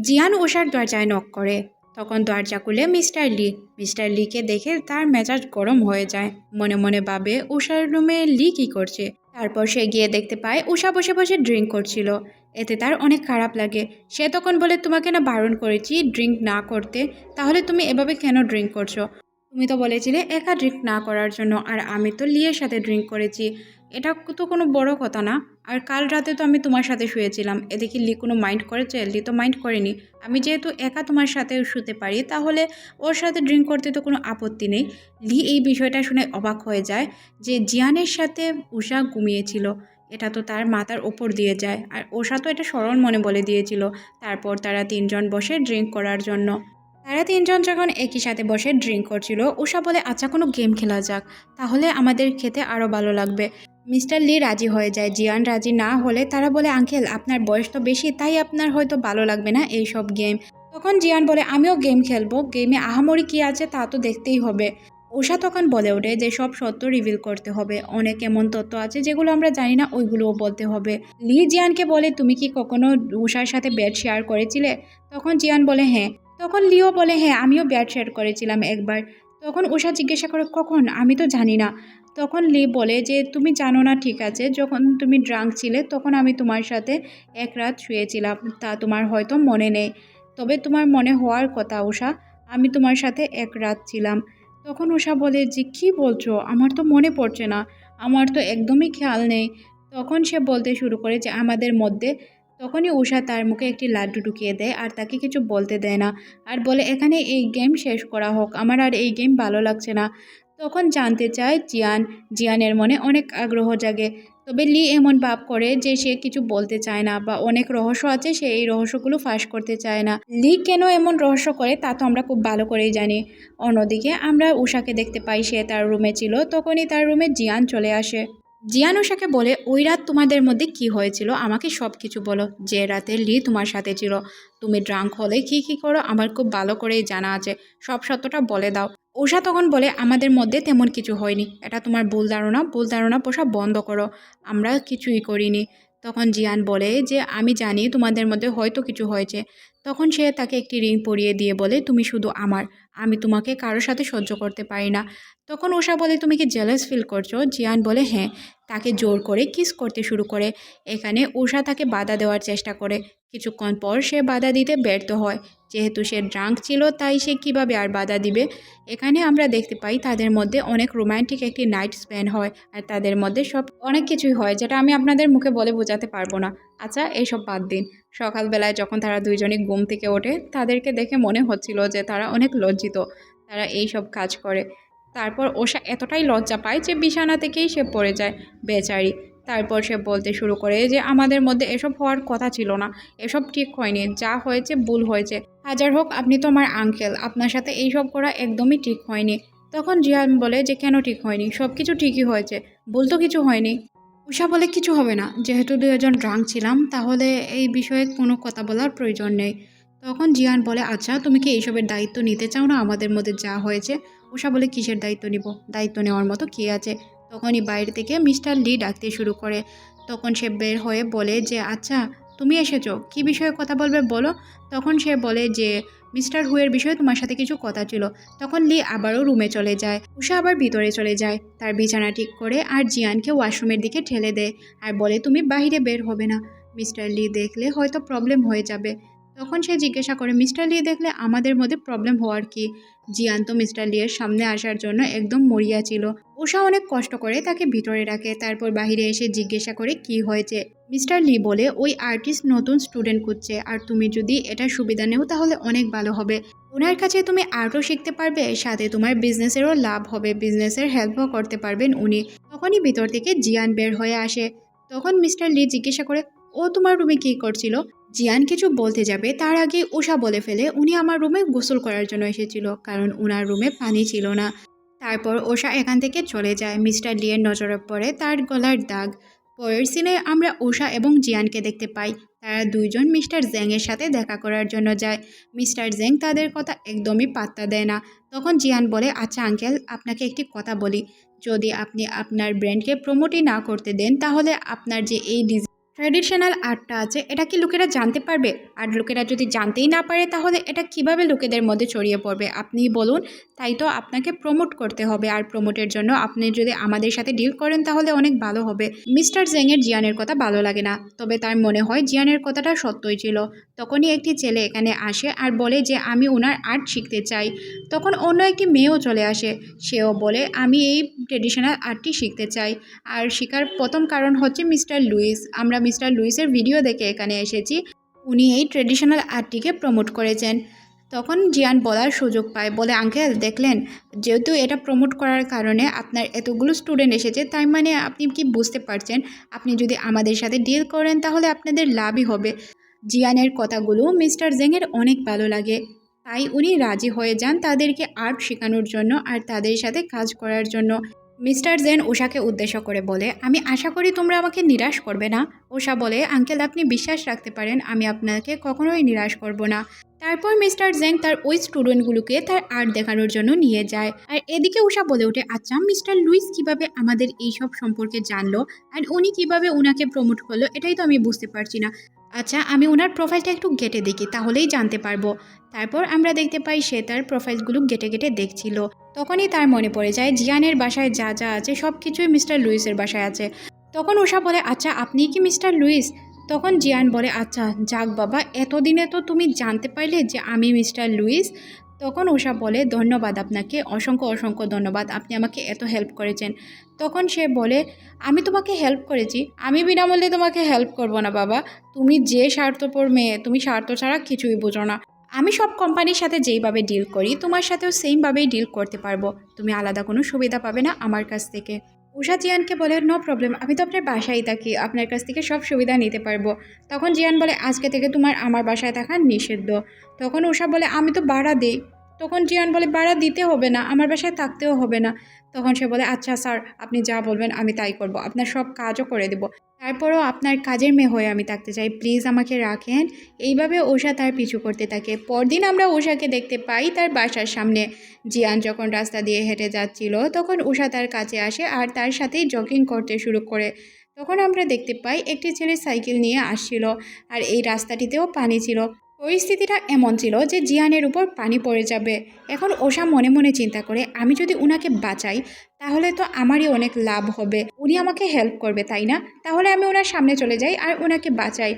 জিয়ান উষার দরজায় নক করে। তখন দরজা খুলে মিস্টার লি। মিস্টার লিকে দেখে তার মেজাজ গরম হয়ে যায়। মনে মনে ভাবে উষার রুমে লি কি করছে। তারপর সে গিয়ে দেখতে পায় উষা বসে বসে ড্রিঙ্ক করছিল। এতে তার অনেক খারাপ লাগে। সে তখন বলে, তোমাকে না বারণ করেছি ড্রিঙ্ক না করতে। তাহলে তুমি এভাবে কেন ড্রিঙ্ক করছ? তুমি তো বলেছিলে, একা ড্রিঙ্ক না করার জন্য। আর আমি তো লিয়ের সাথে ড্রিঙ্ক করেছি। এটা তো কোনো বড় কথা না। আর কাল রাতে তো আমি তোমার সাথে শুয়েছিলাম। এদিকে লি কোনো মাইন্ড করেছে লি তো মাইন্ড করেনি। আমি যেহেতু একা তোমার সাথে শুতে পারি, তাহলে ওর সাথে ড্রিঙ্ক করতে তো কোনো আপত্তি নেই। লি এই বিষয়টা শুনে অবাক হয়ে যায় যে জিয়ানের সাথে উষা ঘুমিয়েছিল। এটা তো তার মাথার ওপর দিয়ে যায়। আর ওষা তো এটা স্মরণ মনে বলে দিয়েছিল। তারপর তারা তিনজন বসে ড্রিঙ্ক করার জন্য। তারা তিনজন যখন একই সাথে বসে ড্রিঙ্ক করছিল, উষা বলে আচ্ছা কোনো গেম খেলা যাক। তাহলে আমাদের খেতে আরও ভালো লাগবে। মিস্টার লি রাজি হয়ে যায়, জিয়ান রাজি না হলে তারা বলে, আঙ্কেল, আপনার বয়স তো বেশি, তাই আপনার হয়তো ভালো লাগবে না এই সব গেম। তখন জিয়ান বলে, আমিও গেম খেলব, গেমে আহামরি কী আছে তা তো দেখতেই হবে। উষা তখন বলে ওঠে যে, সব সত্য রিভিল করতে হবে, অনেক এমন তথ্য আছে যেগুলো আমরা জানি না, ওইগুলোও বলতে হবে। লি জিয়ানকে বলে, তুমি কি কখনো উষার সাথে বেড শেয়ার করেছিলে? তখন জিয়ান বলে হ্যাঁ। তখন লিও বলে হ্যাঁ আমিও বেড শেয়ার করেছিলাম একবার। তখন উষা জিজ্ঞাসা করে, কখন? আমি তো জানি না। তখন লি বলে যে, তুমি জানো না, ঠিক আছে। যখন তুমি ড্রাঙ্ক ছিলে, তখন আমি তোমার সাথে এক রাত শুয়েছিলাম। তা তোমার হয়তো মনে নেই। তবে তোমার মনে হওয়ার কথা উষা আমি তোমার সাথে এক রাত ছিলাম। তখন উষা বলে, যে, কী বলছো? আমার তো মনে পড়ছে না। আমার তো একদমই খেয়াল নেই। তখন সে বলতে শুরু করে যে, আমাদের মধ্যে তখনই উষা তার মুখে একটি লাড্ডু ঢুকিয়ে দেয় আর তাকে কিছু বলতে দেয় না আর বলে, এখানে এই গেম শেষ করা হোক, আমার আর এই গেম ভালো লাগছে না। তখন জানতে চায় জিয়ান। জিয়ানের মনে অনেক আগ্রহ জাগে। তবে লি এমন ভাব করে যে সে কিছু বলতে চায় না বা অনেক রহস্য আছে, সে এই রহস্যগুলো ফাঁস করতে চায় না। লি কেন এমন রহস্য করে তা তো আমরা খুব ভালো করেই জানি। অন্যদিকে আমরা উষাকে দেখতে পাই, সে তার রুমে ছিল। তখনই তার রুমে জিয়ান চলে আসে। জিয়ান উষাকে বলে, ওই রাত তোমাদের মধ্যে কি হয়েছিল? আমাকে সব কিছু বলো। যে রাতে লি তোমার সাথে ছিল। তুমি ড্রাঙ্ক হলে কি কি করো? আমার খুব ভালো করেই জানা আছে। সব সত্যটা বলে দাও। ওষা তখন বলে, আমাদের মধ্যে তেমন কিছু হয়নি। এটা তোমার ভুল ধারণা। ভুল ধারণা পোষা বন্ধ করো। আমরা কিছুই করিনি। তখন জিয়ান বলে, যে আমি জানি তোমাদের মধ্যে হয়তো কিছু হয়েছে। তখন সে তাকে একটি রিং পরিয়ে দিয়ে বলে, তুমি শুধু আমার। আমি তোমাকে কারোর সাথে সহ্য করতে পারি না। তখন উষা বলে, তুমি কি জেলাস ফিল করছ? জিয়ান বলে হ্যাঁ। তাকে জোর করে কিস করতে শুরু করে। এখানে উষা তাকে বাধা দেওয়ার চেষ্টা করে। কিছুক্ষণ পর সে বাধা দিতে ব্যর্থ হয়। যেহেতু সে ড্রাঙ্ক ছিল, তাই সে কীভাবে আর বাধা দিবে? এখানে আমরা দেখতে পাই, তাদের মধ্যে অনেক রোমান্টিক একটি নাইট স্পেন্ড হয় আর তাদের মধ্যে সব, অনেক কিছুই হয়, যেটা আমি আপনাদের মুখে বলে বোঝাতে পারব না। আচ্ছা এইসব বাদ দিন। সকালবেলায় যখন তারা দুইজনই ঘুম থেকে ওঠে, তাদেরকে দেখে মনে হচ্ছিল যে তারা অনেক লজ্জিত। তারা এই সব কাজ করে। তারপর ওষা এতটাই লজ্জা পায় যে বিছানা থেকেই সে পড়ে যায়, বেচারি। তারপর সে বলতে শুরু করে যে আমাদের মধ্যে এসব হওয়ার কথা ছিল না, এসব ঠিক হয়নি, যা হয়েছে ভুল হয়েছে। হাজার হোক, আপনি তো আমার আঙ্কেল আপনার সাথে এইসব করা একদমই ঠিক হয়নি। তখন জিয়ান বলে যে কেন ঠিক হয়নি? সব কিছু ঠিকই হয়েছে, ভুল তো কিছু হয়নি। উষা বলে কিছু হবে না, যেহেতু দুজন ড্রাঙ্ক ছিলাম, তাহলে এই বিষয়ে কোনো কথা বলার প্রয়োজন নেই। তখন জিয়ান বলে আচ্ছা তুমি কি এইসবের দায়িত্ব নিতে চাও না? আমাদের মধ্যে যা হয়েছে উষা বলে, কিসের দায়িত্ব নিব? দায়িত্ব নেওয়ার মতো কী আছে? তখনই বাইরে থেকে মিস্টার লি ডাকতে শুরু করে। তখন সে বের হয়ে বলে যে আচ্ছা তুমি এসেছ, কী বিষয়ে কথা বলবে বলো? তখন সে বলে যে, মিস্টার হুয়ের বিষয়ে তোমার সাথে কিছু কথা ছিল। তখন লি আবারও রুমে চলে যায়। উষা আবার ভিতরে চলে যায়। তার বিছানা ঠিক করে আর জিয়ানকে ওয়াশরুমের দিকে ঠেলে দেয়। আর বলে, তুমি বাইরে বের হবে না। মিস্টার লি দেখলে হয়তো প্রবলেম হয়ে যাবে। তখন সে জিজ্ঞাসা করে, মিস্টার লি, দেখলে আমাদের মধ্যে প্রবলেম হওয়ার কি? জিয়ান তো মিস্টার লিয়ের সামনে আসার জন্য একদম মরিয়া ছিল। উষা অনেক কষ্ট করে তাকে ভিতরে রাখে। তারপর বাইরে এসে জিজ্ঞাসা করে, কি হয়েছে? মিস্টার লি বলে, ওই আর্টিস্ট নতুন স্টুডেন্ট খুঁজছে। আর তুমি যদি এটা সুবিধা নেও, তাহলে অনেক ভালো হবে। ওনার কাছে তুমি আর্টও শিখতে পারবে, সাথে তোমার বিজনেসেরও লাভ হবে। বিজনেসের হেল্পও করতে পারবেন উনি। তখনই ভিতর থেকে জিয়ান বের হয়ে আসে। তখন মিস্টার লি জিজ্ঞাসা করে ও তোমার রুমে কী করছিল? জিয়ান কিছু বলতে যাবে, তার আগে উষা বলে ফেলে উনি আমার রুমে গোসল করার জন্য এসেছিল, কারণ ওনার রুমে পানি ছিল না। তারপর ওষা এখান থেকে চলে যায়। মিস্টার লিয়ের নজরে পড়ে তার গলার দাগ। পরের সিনে আমরা ওষা এবং জিয়ানকে দেখতে পাই। তারা দুইজন মিস্টার জেংয়ের সাথে দেখা করার জন্য যায়। মিস্টার জেং তাদের কথা একদমই পাত্তা দেয় না। তখন জিয়ান বলে আচ্ছা আঙ্কেল আপনাকে একটি কথা বলি। যদি আপনি আপনার ব্র্যান্ডকে প্রমোটই না করতে দেন, তাহলে আপনার যে এই ট্র্যাডিশনাল আর্টটা আছে, এটা কি লোকেরা জানতে পারবে? আর লোকেরা যদি জানতেই না পারে, তাহলে এটা কীভাবে লোকেদের মধ্যে ছড়িয়ে পড়বে? আপনি বলুন, তাই তো আপনাকে প্রমোট করতে হবে। আর প্রমোটের জন্য আপনি যদি আমাদের সাথে ডিল করেন, তাহলে অনেক ভালো হবে। মিস্টার জেংয়ের জিয়ানের কথা ভালো লাগে না। তবে তার মনে হয় জিয়ানের কথাটা সত্যই ছিল। তখনই একটি ছেলে এখানে আসে আর বলে যে, আমি ওনার আর্ট শিখতে চাই। তখন অন্য একটি মেয়েও চলে আসে। সেও বলে, আমি এই ট্রেডিশনাল আর্টটি শিখতে চাই। আর শেখার প্রথম কারণ হচ্ছে মিস্টার লুইস। আমরা মিস্টার লুইসের ভিডিও দেখে এখানে এসেছি। উনি এই ট্রেডিশনাল আর্টটিকে প্রমোট করেছেন। তখন জিয়ান বলার সুযোগ পায় বলে আঙ্কেল দেখলেন, যেহেতু এটা প্রমোট করার কারণে আপনার এতগুলো স্টুডেন্ট এসেছে তাই মানে আপনি কি বুঝতে পারছেন? আপনি যদি আমাদের সাথে ডিল করেন, তাহলে আপনাদের লাভই হবে। জিয়ানের কথাগুলো মিস্টার জেংয়ের অনেক ভালো লাগে। তাই উনি রাজি হয়ে যান তাদেরকে আর্ট শেখানোর জন্য আর তাদের সাথে কাজ করার জন্য। মিস্টার জেন উষাকে উদ্দেশ্য করে বলে, আমি আশা করি তোমরা আমাকে নিরাশ করবে না। উষা বলে, আঙ্কেল, আপনি বিশ্বাস রাখতে পারেন, আমি আপনাকে কখনোই নিরাশ করব না। তারপর মিস্টার জেং তার ওই স্টুডেন্টগুলোকে তার আর্ট দেখানোর জন্য নিয়ে যায়। আর এদিকে উষা বলে ওঠে আচ্ছা মিস্টার লুইস কীভাবে আমাদের এইসব সম্পর্কে জানলো? আর উনি কীভাবে ওনাকে প্রমোট করল? এটাই তো আমি বুঝতে পারছি না। আচ্ছা আমি ওনার প্রোফাইলটা একটু গেটে দেখি, তাহলেই জানতে পারব। তারপর আমরা দেখতে পাই সে তার প্রোফাইলগুলো গেটে গেটে দেখছিল। তখনই তার মনে পড়ে যায়, জিয়ানের বাসায় যা যা আছে সব কিছুই মিস্টার লুইসের বাসায় আছে। তখন উষা বলে আচ্ছা আপনি কি মিস্টার লুইস? তখন জিয়ান বলে আচ্ছা যাক বাবা, এতদিনে তো তুমি জানতে পারলে যে আমি মিস্টার লুইস। তখন উষা বলে, ধন্যবাদ আপনাকে, অসংখ্য অসংখ্য ধন্যবাদ, আপনি আমাকে এত হেল্প করেছেন। তখন সে বলে, আমি তোমাকে হেল্প করেছি, আমি বিনামূল্যে তোমাকে হেল্প করব না বাবা। তুমি যে স্বার্থপর মেয়ে, তুমি স্বার্থ ছাড়া কিছুই বোঝো না। আমি সব কোম্পানির সাথে যেইভাবে ডিল করি, তোমার সাথেও সেমভাবেই ডিল করতে পারব। তুমি আলাদা কোনো সুবিধা পাবে না আমার কাছ থেকে। উষা জিয়ানকে বলে নো প্রবলেম আমি তো আপনার বাসায় থাকি, আপনার কাছ থেকে সব সুবিধা নিতে পারব। তখন জিয়ান বলে, আজকে থেকে তোমার, আমার বাসায় থাকা নিষিদ্ধ। তখন উষা বলে, আমি তো ভাড়া দিই। তখন জিয়ান বলে ভাড়া দিতে হবে না, আমার বাসায় থাকতেও হবে না। তখন সে বলে আচ্ছা স্যার, আপনি যা বলবেন আমি তাই করব, আপনার সব কাজও করে দেব। তারপরও আপনার কাজের মেয়ে হয়ে আমি থাকতে চাই, প্লিজ আমাকে রাখেন। এইভাবে ওষা তার পিছু করতে থাকে। পরদিন আমরা ওষাকে দেখতে পাই তার বাসার সামনে। জিয়ান যখন রাস্তা দিয়ে হেঁটে যাচ্ছিল, তখন উষা তার কাছে আসে আর তার সাথেই জগিং করতে শুরু করে। তখন আমরা দেখতে পাই, একটি ছেলে সাইকেল নিয়ে আসছিল আর এই রাস্তাটিতেও পানি ছিল। পরিস্থিতিটা এমন ছিল যে জিয়ানের উপর পানি পড়ে যাবে। এখন ওষা মনে মনে চিন্তা করে, আমি যদি উনাকে বাঁচাই, তাহলে তো আমারই অনেক লাভ হবে। উনি আমাকে হেল্প করবে, তাই না? তাহলে আমি ওনার সামনে চলে যাই আর ওনাকে বাঁচাই।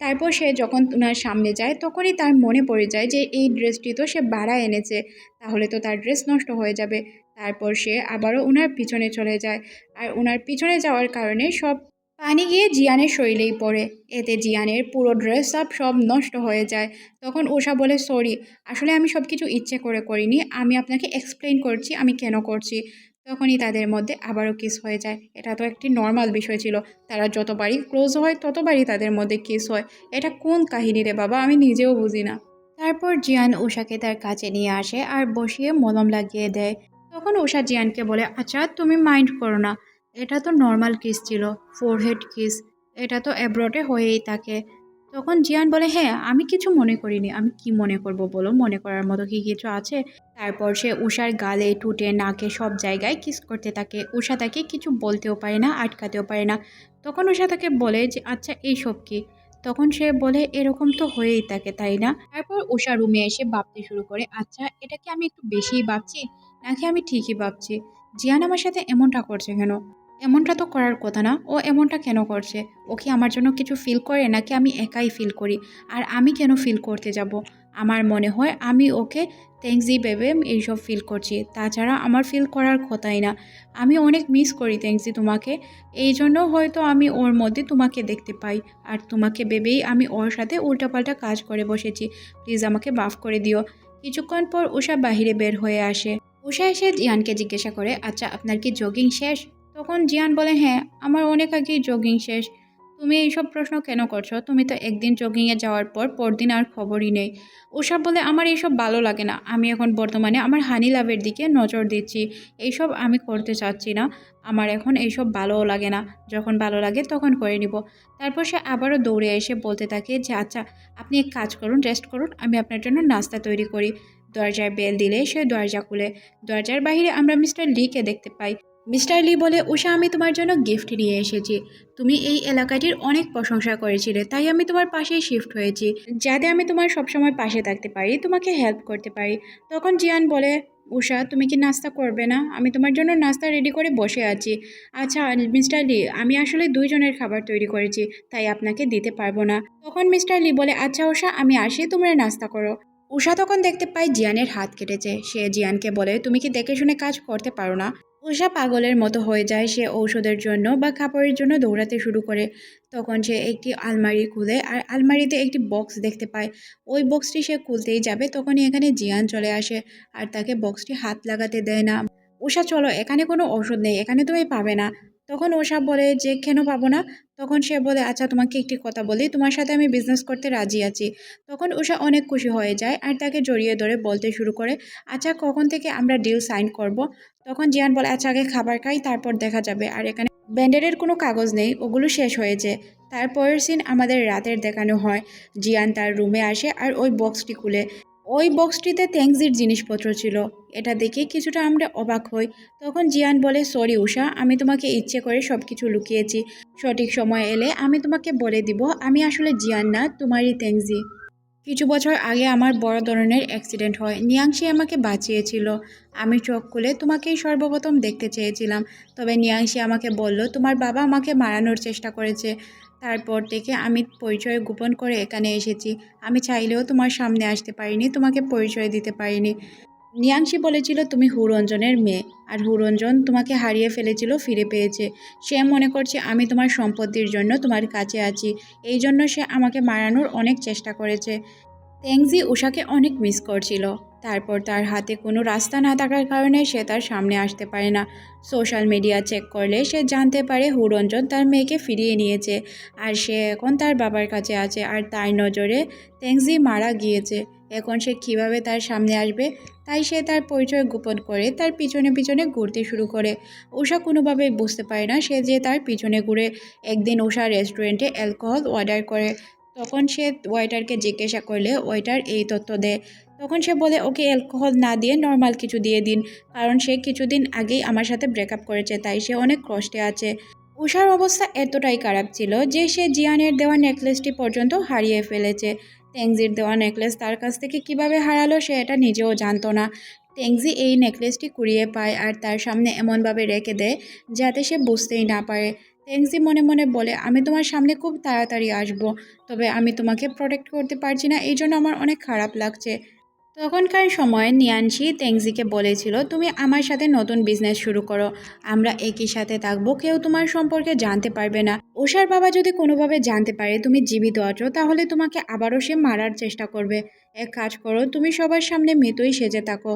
তারপর সে যখন ওনার সামনে যায়, তখনই তার মনে পড়ে যায় যে এই ড্রেসটি তো সে ভাড়া এনেছে, তাহলে তো তার ড্রেস নষ্ট হয়ে যাবে। তারপর সে আবারও ওনার পিছনে চলে যায়। আর ওনার পিছনে যাওয়ার কারণে সব পানি গিয়ে জিয়ানের শরীরেই পড়ে। এতে জিয়ানের পুরো ড্রেস আপ সব নষ্ট হয়ে যায়। তখন ওষা বলে, সরি, আসলে আমি সব কিছু ইচ্ছে করে করিনি। আমি আপনাকে এক্সপ্লেন করছি, আমি কেন করছি? তখনই তাদের মধ্যে আবারও কিস হয়ে যায়। এটা তো একটি নর্মাল বিষয় ছিল। তারা যতবারই ক্লোজ হয়, ততবারই তাদের মধ্যে কিস হয়। এটা কোন কাহিনী রে বাবা? আমি নিজেও বুঝি না। তারপর জিয়ান উষাকে তার কাছে নিয়ে আসে আর বসিয়ে মলম লাগিয়ে দেয়। তখন উষা জিয়ানকে বলে আচ্ছা তুমি মাইন্ড করো না। এটা তো নর্মাল কিস ছিল ফোরহেড কিস এটা তো অ্যাব্রডে হয়েই থাকে। তখন জিয়ান বলে হ্যাঁ আমি কিছু মনে করিনি, আমি কি মনে করব বলো? মনে করার মতো কি কিছু আছে? তারপর সে উষার গালে টুটে নাকে সব জায়গায় কিস করতে থাকে। উষা তাকে কিছু বলতেও পারে না, আটকাতেও পারে না। তখন উষা তাকে বলে যে আচ্ছা এইসব কি? তখন সে বলে, এরকম তো হয়েই থাকে, তাই না? তারপর উষা রুমে এসে ভাবতে শুরু করে আচ্ছা এটা কি আমি একটু বেশিই ভাবছি? নাকি আমি ঠিকই ভাবছি? জিয়ান আমার সাথে এমনটা করছে কেন? এমনটা তো করার কথা না, ও এমনটা কেন করছে? ও কি আমার জন্য কিছু ফিল করে নাকি আমি একাই ফিল করি? আর আমি কেন ফিল করতে যাব? আমার মনে হয় আমি ওকে থ্যাংকসই ভেবে এইসব ফিল করছি, তাছাড়া আমার ফিল করার কথাই না। আমি অনেক মিস করি থ্যাংকসি তোমাকে এই জন্য হয়তো আমি ওর মধ্যে তোমাকে দেখতে পাই, আর তোমাকে ভেবেই আমি ওর সাথে উল্টাপাল্টা কাজ করে বসেছি। প্লিজ আমাকে বাফ করে দিও। কিছুক্ষণ পর উষা বাহিরে বের হয়ে আসে। উষা এসে জিয়ানকে জিজ্ঞাসা করে আচ্ছা আপনার কি জগিং শেষ? তখন জিয়ান বলে হ্যাঁ আমার অনেক আগেই জগিং শেষ। তুমি এইসব প্রশ্ন কেন করছ? তুমি তো একদিন জগিংয়ে যাওয়ার পর পরদিন আর খবরই নেই। ওসব বলে আমার এইসব ভালো লাগে না। আমি এখন বর্তমানে আমার হানি লাভের দিকে নজর দিচ্ছি। এইসব আমি করতে চাচ্ছি না। আমার এখন এইসব ভালোও লাগে না। যখন ভালো লাগে তখন করে নিব। তারপর সে আবারও দৌড়ে এসে বলতে থাকে যে আচ্ছা আপনি এক কাজ করুন রেস্ট করুন। আমি আপনার জন্য নাস্তা তৈরি করি। দরজায় বেল দিলে সে দরজা খুলে। দরজার বাইরে আমরা মিস্টার লিকে দেখতে পাই। মিস্টার লি বলে, উষা, আমি তোমার জন্য গিফট নিয়ে এসেছি। তুমি এই এলাকাটির অনেক প্রশংসা করেছিলে, তাই আমি তোমার পাশেই শিফট হয়েছি। যাতে আমি তোমার সবসময় পাশে থাকতে পারি, তোমাকে হেল্প করতে পারি। তখন জিয়ান বলে, উষা, তুমি কি নাস্তা করবে না? আমি তোমার জন্য নাস্তা রেডি করে বসে আছি। আচ্ছা মিস্টার লি, আমি আসলে দুইজনের খাবার তৈরি করেছি, তাই আপনাকে দিতে পারব না। তখন মিস্টার লি বলে আচ্ছা উষা, আমি আসি, তোমরা নাস্তা করো। উষা তখন দেখতে পাই জিয়ানের হাত কেটেছে। সে জিয়ানকে বলে, তুমি কি দেখে শুনে কাজ করতে পারো না? উষা পাগলের মতো হয়ে যায় সে ঔষধের জন্য বা কাপড়ের জন্য দৌড়াতে শুরু করে। তখন সে একটি আলমারি খুলে আর আলমারিতে একটি বক্স দেখতে পায়। ওই বক্সটি সে খুলতেই যাবে, তখনই এখানে জিয়ান চলে আসে আর তাকে বক্সটি হাত লাগাতে দেয় না। উষা, চলো, এখানে কোনো ওষুধ নেই, এখানে তুমি পাবে না। তখন ওষা বলে, যে কেন পাবো না? তখন সে বলে আচ্ছা তোমাকে একটি কথা বলি, তোমার সাথে আমি বিজনেস করতে রাজি আছি। তখন উষা অনেক খুশি হয়ে যায় আর তাকে জড়িয়ে ধরে বলতে শুরু করে আচ্ছা কখন থেকে আমরা ডিল সাইন করব? তখন জিয়ান বলে আচ্ছা আগে খাবার খাই, তারপর দেখা যাবে। আর এখানে ব্যান্ডেডের কোনো কাগজ নেই, ওগুলো শেষ হয়েছে তারপরের সিন আমাদের রাতের দেখানো হয়। জিয়ান তার রুমে আসে আর ওই বক্সটি খুলে। ওই বক্সটিতে থ্যাংকসির জিনিসপত্র ছিল। এটা দেখে কিছুটা আমরা অবাক হই। তখন জিয়ান বলে, সরি, উষা, আমি তোমাকে ইচ্ছে করে সব কিছু লুকিয়েছি। সঠিক সময় এলে আমি তোমাকে বলে দিব, আমি আসলে জিয়ান না, তোমারই থ্যাংকসি কিছু বছর আগে আমার বড় ধরনের অ্যাক্সিডেন্ট হয়। নিয়াংশি আমাকে বাঁচিয়েছিল। আমি চোখ খুলে তোমাকেই সর্বপ্রথম দেখতে চেয়েছিলাম। তবে নিয়াংশি আমাকে বলল, তোমার বাবা আমাকে মারানোর চেষ্টা করেছে। তারপর থেকে আমি পরিচয় গোপন করে এখানে এসেছি। আমি চাইলেও তোমার সামনে আসতে পারিনি, তোমাকে পরিচয় দিতে পারিনি। নিয়াংশি বলেছিল, তুমি হুরঞ্জনের মেয়ে। আর হুরঞ্জন তোমাকে হারিয়ে ফেলেছিল, ফিরে পেয়েছে। সে মনে করছে, আমি তোমার সম্পত্তির জন্য তোমার কাছে আছি। এই জন্য সে আমাকে মারানোর অনেক চেষ্টা করেছে। তেংজি উষাকে অনেক মিস করছিল। তারপর তার হাতে কোনো রাস্তা না থাকার কারণে সে তার সামনে আসতে পারে না। সোশ্যাল মিডিয়া চেক করলে সে জানতে পারে, হুরঞ্জন তার মেয়েকে ফিরিয়ে নিয়েছে। আর সে এখন তার বাবার কাছে আছে। আর তার নজরে তেংজি মারা গিয়েছে। এখন সে কীভাবে তার সামনে আসবে, তাই সে তার পরিচয় গোপন করে তার পিছনে পিছনে ঘুরতে শুরু করে। উষা কোনোভাবেই বুঝতে পারে না সে যে তার পিছনে ঘুরে একদিন উষা রেস্টুরেন্টে অ্যালকোহল অর্ডার করে। তখন সে ওয়েটারকে জিজ্ঞাসা করলে, ওয়েটার, এই তথ্য দেয় তখন সে বলে, ওকে অ্যালকোহল না দিয়ে নর্মাল কিছু দিয়ে দিন, কারণ সে কিছুদিন আগেই আমার সাথে ব্রেকআপ করেছে, তাই সে অনেক কষ্টে আছে। উষার অবস্থা এতটাই খারাপ ছিল যে সে জিয়ানের দেওয়া নেকলেসটি পর্যন্ত হারিয়ে ফেলেছে। টেংজির দেওয়া নেকলেস তার কাছ থেকে কীভাবে হারালো সে এটা নিজেও জানতো না। টেংজি এই নেকলেসটি কুড়িয়ে পায় আর তার সামনে এমনভাবে রেখে দেয় যাতে সে বুঝতেই না পারে। টেংজি মনে মনে বলে, আমি তোমার সামনে খুব তাড়াতাড়ি আসব, তবে আমি তোমাকে প্রোটেক্ট করতে পারছি না এই জন্য আমার অনেক খারাপ লাগছে। তখনকার সময়ে নিয়ানশি তেংজিকে বলেছিল, তুমি আমার সাথে নতুন বিজনেস শুরু করো। আমরা একই সাথে থাকব। কেউ তোমার সম্পর্কে জানতে পারবে না। ওষার বাবা যদি কোনোভাবে জানতে পারে তুমি জীবিত আছো, তাহলে তোমাকে আবারও সে মারার চেষ্টা করবে। এক কাজ করো, তুমি সবার সামনে মৃতই সেজে থাকো।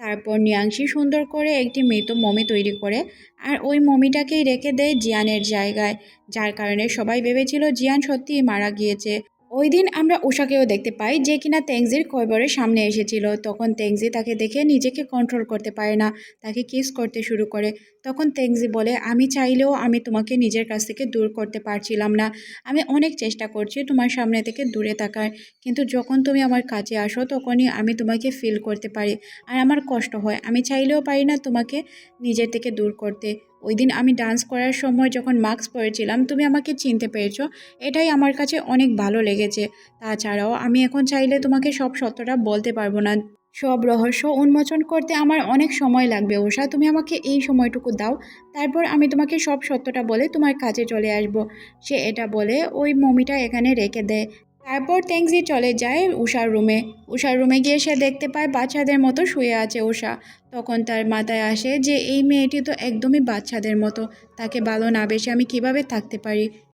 তারপর নিয়াংশি সুন্দর করে একটি মৃত মমি তৈরি করে, আর ওই মমিটাকেই রেখে দেয় জিয়ানের জায়গায়। যার কারণে সবাই ভেবেছিল জিয়ান সত্যিই মারা গিয়েছে। ওই দিন আমরা উষাকেও দেখতে পাই যে কিনা তেংজির কৈবরের সামনে এসেছিল। তখন তেংজি তাকে দেখে নিজেকে কন্ট্রোল করতে পারে না, তাকে কিস করতে শুরু করে। তখন তেংজি বলে, আমি চাইলেও আমি তোমাকে নিজের কাছ থেকে দূর করতে পারছিলাম না। আমি অনেক চেষ্টা করছি তোমার সামনে থেকে দূরে থাকার, কিন্তু যখন তুমি আমার কাছে আসো তখনই আমি তোমাকে ফিল করতে পারি। আর আমার কষ্ট হয়। আমি চাইলেও পারি না তোমাকে নিজের থেকে দূর করতে। ওই দিন আমি ডান্স করার সময় যখন মাস্ক পরেছিলাম, তুমি আমাকে চিনতে পেরেছ, এটাই আমার কাছে অনেক ভালো লেগেছে। তাছাড়াও আমি এখন চাইলে তোমাকে সব সত্যটা বলতে পারব না। সব রহস্য উন্মোচন করতে আমার অনেক সময় লাগবে, ওষা। তুমি আমাকে এই সময়টুকু দাও, তারপর আমি তোমাকে সব সত্যটা বলে তোমার কাছে চলে আসব। সে এটা বলে ওই মমিটা এখানে রেখে দেয়। তারপর ট্যাংসি চলে যায় উষার রুমে। উষার রুমে গিয়ে সে দেখতে পায় বাচ্চাদের মতো শুয়ে আছে উষা। তখন তার মাথায় আসে যে, এই মেয়েটি তো একদমই বাচ্চাদের মতো। তাকে ভালো না বেশি আমি কীভাবে থাকতে পারি?